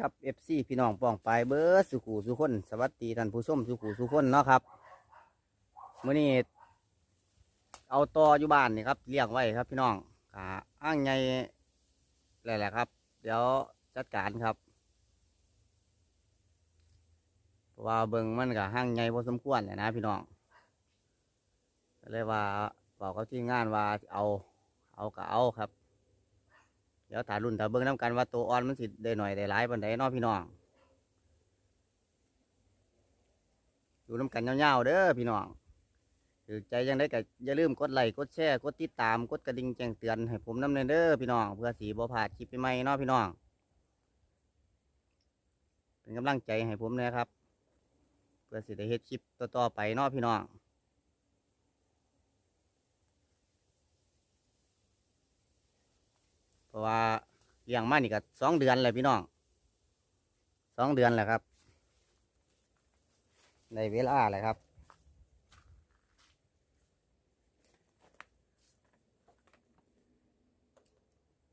ครับสวัสดีครับ FC พี่น้องป้องไปเบิร์ดสุขูสุคนสวัสดีท่านผู้ชมสุขูสุคนเนาะครับมื้อนี้เอาตออยู่บ้านนี่ครับเลี้ยงไว้ครับพี่น้องกะอ้างไงแหละครับ เดี๋ยวจัดการครับเพราะว่าเบิ่งมันกับห้างไงพอสมควรเลยนะพี่น้องเลยว่าบอกเขาที่งานว่าเอาเอาก็เอาครับ เดี๋ยวถ่ายรุ่นถ่าเบิ้งน้ำกันว่าตัวอ่อนมันสิได้หน่อยได้หลายปันใดนาะพี่น้องดูน้ำกันยาวๆเด้อพี่น้องถือใจยังได้ก็อย่าลืมกดไลค์กดแชร์กดติดตามกดกระดิ่งแจ้งเตือนให้ผมน้ำเนเด้อพี่น้องเพื่อสีบ่พลาดคลิปใหม่นาะพี่น้อง เป็นกำลังใจให้ผมนะครับ เพื่อสิได้เฮ็ดคลิปต่อๆไปนาะพี่น้อง เพ ราะว่าเลี้ยงมานี่ก็สองเดือนเลยพี่น้องสองเดือนแหละครับในเวลาเลยครับ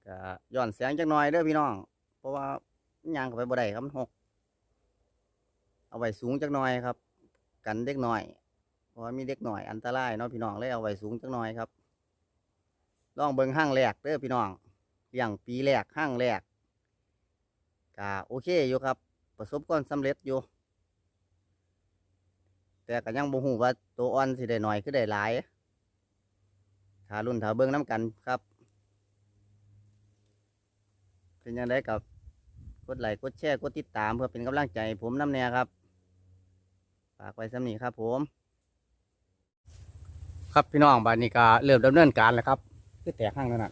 ก็ย้อนแสงจักหน่อยเด้อพี่น้อง เพราะว่ายางเข้าไปบ่ได้ครับหก เอาไว้สูงจักหน่อยครับ กันเด็กหน่อย เพราะมีเด็กหน่อยอันตรายเนาะพี่น้องเลยเอาไว้สูงจักหน่อยครับ ลองเบิ่งห้างแรกเด้อพี่น้อง ลี้ยงปีแรกห้างแรกก็โอเคอยู่ครับ ประสบความสำเร็จอยู่ แต่ก็ยังบ่ฮู้ว่าตัวอ่อนสิได้หน่อยคือได้หลายถ้ารุ่นถ้าเบิ่งน้กันครับ เป็นยังไงกับกดไลค์กดแชร์กดติดตามเพื่อเป็นกำลังใจผมน้ำแน่ครับฝากไว้สำนีครับผม ครับพี่น้องบานนี้ก็เริ่มดำเนินการแล้วครับคือแตกห้างแล้วน่ะ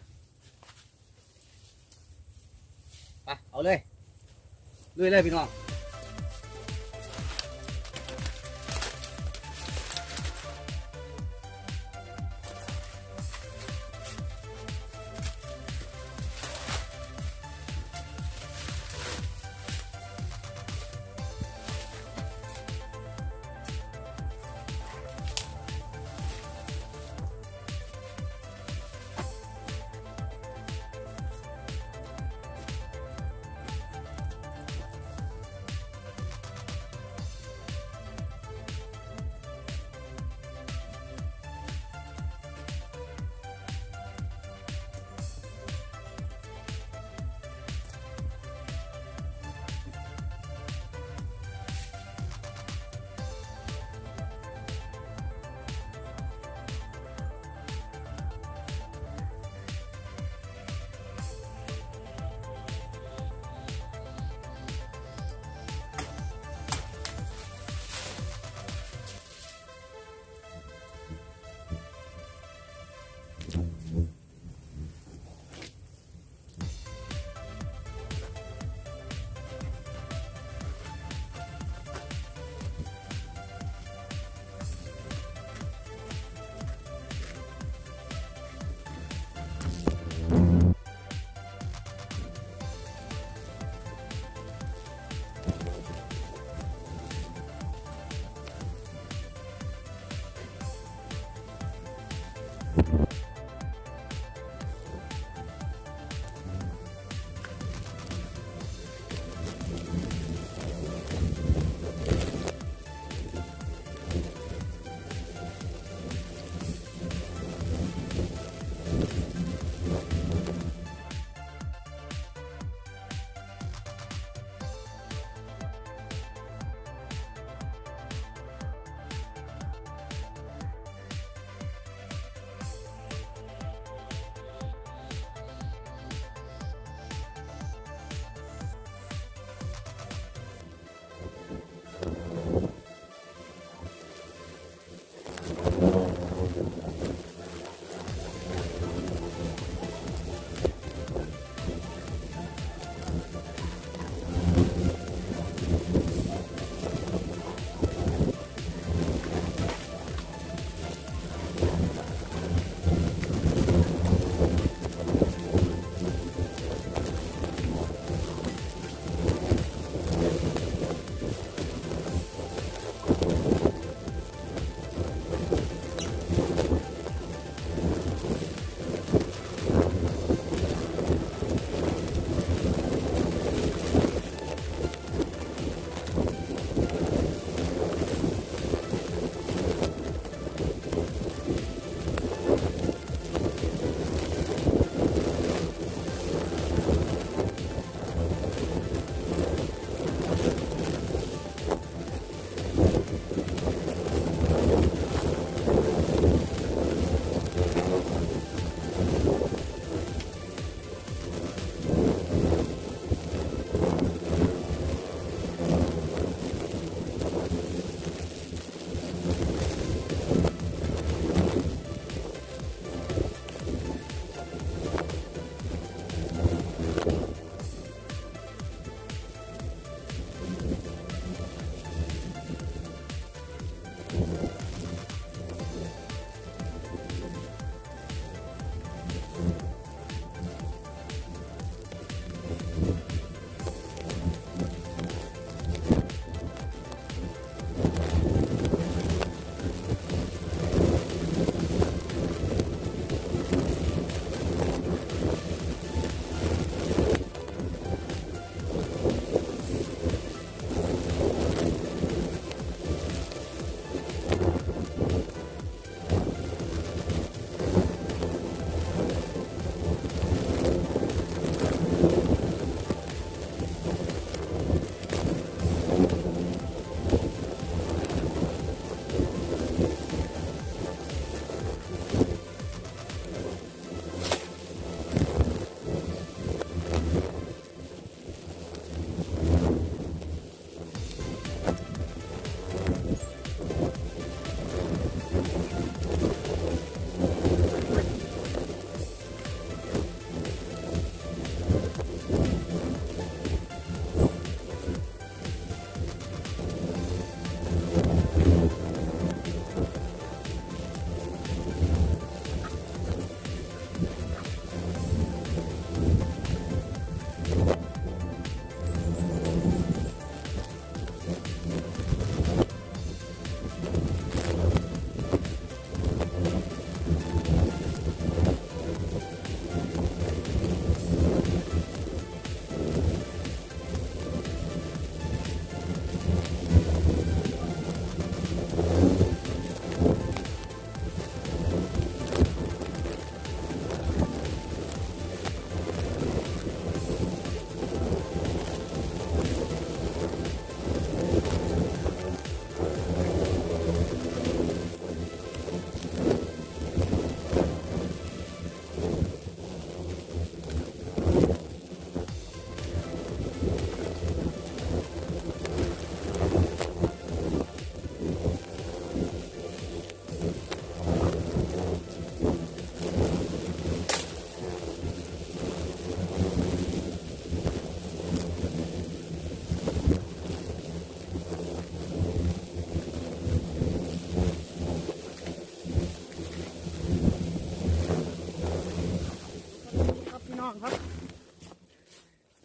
ไป เอาเลยลุยเลยพี่น้อง you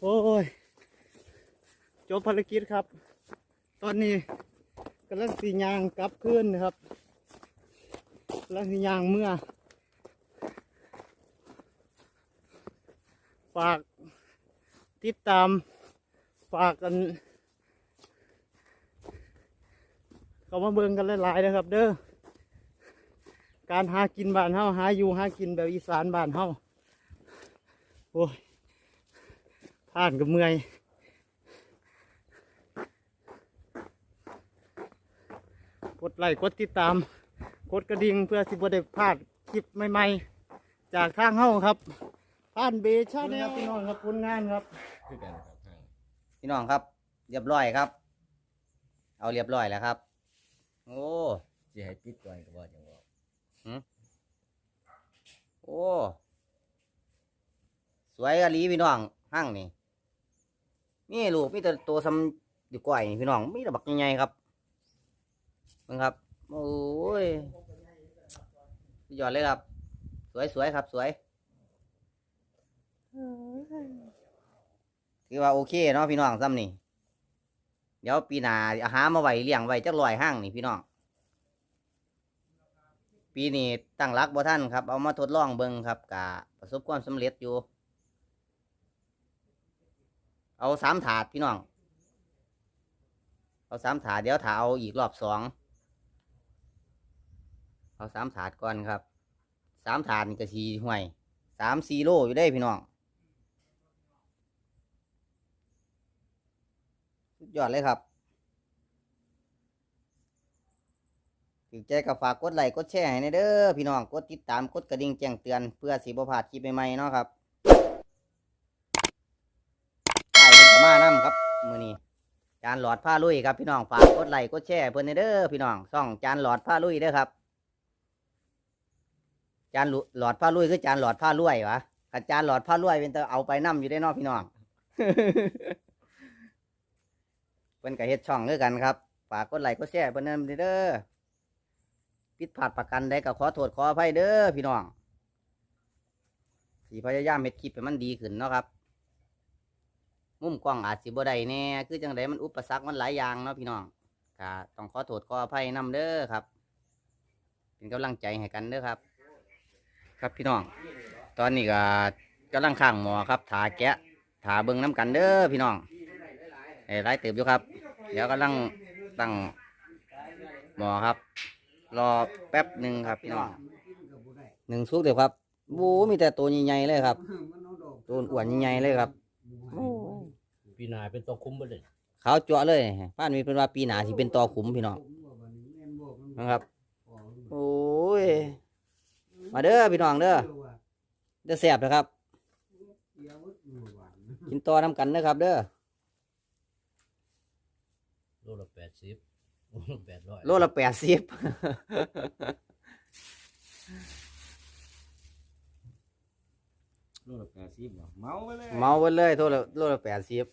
อ้ย จบภารกิจครับ ตอนนี้กำลังสียางกลับขึ้นนะครับกำลังสียางเมื่อ ฝากติดตามฝากกันเขามาเบิ่งกันหลายๆนะครับ เด้อการหากินบ้านเฮาหาอยู่หากินแบบอีสานบ้านเฮาโอ้ย ผ่านกับเมื่อยกดไลค์กดติดตามกดกระดิ่งเพื่อสิบวได้พลาดคลิปใหม่ๆ จากทางเฮาครับผ่านเบชาแนลพี่น้องครับผลงานครับ คือกันครับห้างพี่น้องครับ เรียบร้อยครับ เอาเรียบร้อยแล้วครับ โอ้ สิให้ปิดก่อนก็บ่จังว่าโอ้ สวยอะลีพี่น้องห้างนี่ นี่ลูกมีแต่ตัวซ้ำอยู่ก่อยพี่น้องมีแต่บักใหญ่ครับเบิ่งครับ โอ้ยสุดยอดเลยครับ สวยสวยครับ สวยถือว่าโอเคเนาะพี่น้องซ้ำนี่เดี๋ยวปีหน้าอาหามาไว้เลี้ยงไว้จักลอยห้างนี่พี่น้องปีนี้ตั้งรักบ่ท่านครับ เอามาทดลองเบิ่งครับกะประสบความสำเร็จอยู่ เอาสามถาดพี่น้อง เอาสามถาดเดี๋ยวถาเอาอีกรอบสอง เอาสามถาดก่อนครับ สามถาดนี่ก็สีห่วยสามสี่โลอยู่ได้พี่น้องสุดยอดเลยครับถือใจกับฝากกดไลค์กดแชร์ให้ในเด้อพี่น้อง กดติดตามกดกระดิ่งแจ้งเตือนเพื่อสิบ่พลาดคลิปใหม่ๆเนาะครับใช่เป็นขมานํครับ มือนี้จานหลอดผ้าลุยครับพี่น้องฝากกดไลค์กดแชร์เพิ่นในเด้อพี่น้องช่องจานหลอดผ้าลุยเด้อครับ จานหลอดผ้าลุยคือจานหลอดผ้าลุยวะขันจานหลอดผ้าลุยเป็นแต่เอาไปนํอยู่ได้นอกพี่น้องเพิ่นก็เฮ็ดช่องด้วยกันครับฝากกดไลค์กดแชร์เพิ่นนเด้อผิดพลาดประกันใดก็ขอโทษขออภัยเด้อพี่น้องสีพยายามเฮ็ดคลิปให้มันดีขึ้นเนาะครับ มุมกล้องอาจสิบ่ได้แน่คือจังไดมันอุปสรรคมันหลายอย่างเนาะพี่น้องก็ต้องขอโทษขออภัยนํเด้อครับ เป็นกำลังใจให้กันเด้อครับ ครับพี่น้อง ตอนนี้ก็กำลังข้างหมอครับถาแกะถาเบิ่งน้ำกันเด้อพี่น้องไอ้ไรเติบอยู่ครับ เดี๋ยวกำลังตั้งหมอครับ รอแป๊บหนึ่งครับพี่น้องหนึ่งซุกเดี๋ยวครับบูมีแต่ตัวใหญ่ๆเลยครับตัวอ้วนใหญ่ๆเลยครับ ปีหน้าเป็นตัวคุ้มบ่ได้ขาวจั่วเลยป้านมีเป็นว่าปีหนาสิเป็นตอขุมพี่น้องนะครับ โอ้ย มาเด้อพี่น้องเด้อเด้อแสบนะครับ กินต่อน้ำกันเด้อครับ เด้อโลละ80โลละ800โลละแปดสิบโลละ80บ่เมาไปเลยเมาไปเลยโทษละโลละแปดสิบ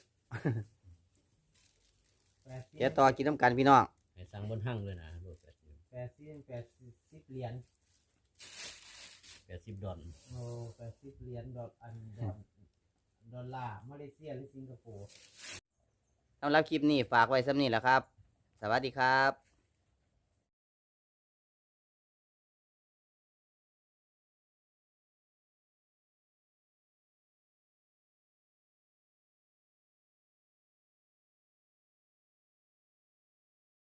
เดี๋ยวต่อกินน้ำกันพี่น้องให้สั่งบนห้างเลยนะโลละแปดสิบแปดสิบเหรียญ80 80ดอลโอ้แปดสิบเหรียญดอลอันดอลดอลลาร์มาเลเซียหรือสิงคโปร์ สำหรับคลิปนี้ฝากไว้สำนี้แหละครับ สวัสดีครับ